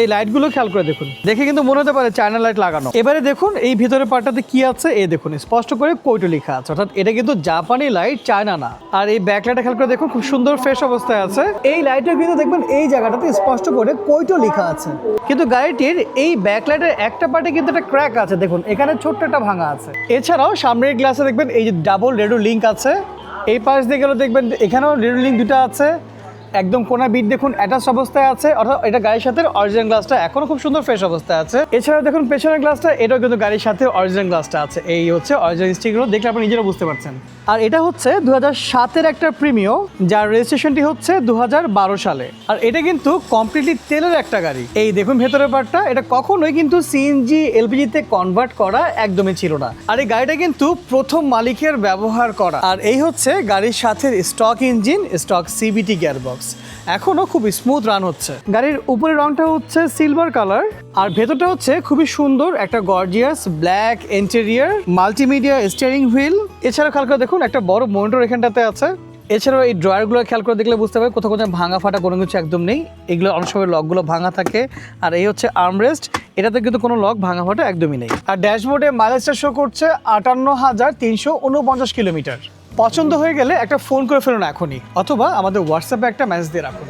এই লাইটগুলো খেয়াল করে দেখুন। দেখে কিন্তু মনে হতে পারে চায়না লাইট লাগানো। এবারে দেখুন, এই ভিতরে পার্টটাতে কি আছে? এই দেখুন, স্পষ্ট করে কোইটো লেখা আছে। অর্থাৎ এটা কিন্তু জাপানি লাইট চায়না না। আর এই ব্যাক লাইটটা খেয়াল করে দেখুন, খুব সুন্দর ফ্রেশ অবস্থায় আছে। এই লাইটটা কিন্তু দেখবেন, এই জায়গাটাতে স্পষ্ট করে কোইটো লেখা আছে। কিন্তু গাড়িটির এই ব্যাক লাইটের একটা পার্টে কিন্তু একটা ক্র্যাক আছে। দেখুন, এখানে ছোট্ট একটা ভাঙা আছে। এছাড়াও সামনের গ্লাসে দেখবেন, এই যে ডাবল রেডো লিঙ্ক আছে। এই পাশ দিয়ে গেলে দেখবেন, এখানেও রেডো লিঙ্ক দুটো আছে। একদম কোনা বিট দেখুন অ্যাটাচ অবস্থায় আছে, অর্থাৎ এটা গাড়ির সাথে অরিজিনাল গ্লাসটা এখনও খুব সুন্দর ফ্রেশ অবস্থায় আছে। এছাড়া দেখুন, পেছনের গ্লাসটা এটাও কিন্তু গাড়ির সাথে অরিজিনাল গ্লাসটা আছে। এই হচ্ছে অরিজিনাল স্টিকগুলো দেখলে আপনি নিজেরা বুঝতে পারছেন। আর এটা হচ্ছে দু হাজার সাতের একটা প্রিমিও যার রেজিস্ট্রেশনটি হচ্ছে দু হাজার বারো সালে। আর এটা কিন্তু কমপ্লিটলি তেলের একটা গাড়ি। এই দেখুন ভেতরের পার্টটা এটা কখনোই কিন্তু সিএনজি এলপিজিতে কনভার্ট করা একদমই ছিল না। আর এই গাড়িটা কিন্তু প্রথম মালিকের ব্যবহার করা। আর এই হচ্ছে গাড়ির সাথে stock engine stock CVT gearbox এখনও খুব স্মুথ রান হচ্ছে। গাড়ির উপরের রংটা হচ্ছে সিলভার কালার আর ভেতরটা হচ্ছে খুবই সুন্দর একটা gorgeous black interior multimedia steering wheel এছাড়া খালকা দেখুন একটা বড় মনিটর এখানটাতে আছে। এছাড়াও এই ড্রয়ারগুলো খেয়াল করে দেখলে বুঝতে পারবে, কোথাও কোথাও ভাঙা ফাটা কোনো কিছু একদম নেই। এগুলো অনেক সময় লকগুলো ভাঙা থাকে। আর এই হচ্ছে আর্মরেস্ট এটাতে কিন্তু কোনো লক ভাঙা ফাটা একদমই নেই। আর ড্যাশবোর্ডে মাইলেজটা শো করছে আটান্ন হাজার তিনশো কিলোমিটার। পছন্দ হয়ে গেলে একটা ফোন করে ফেলুন এখনই, অথবা আমাদের হোয়াটসঅ্যাপে একটা মেসেজ দিয়ে রাখুন।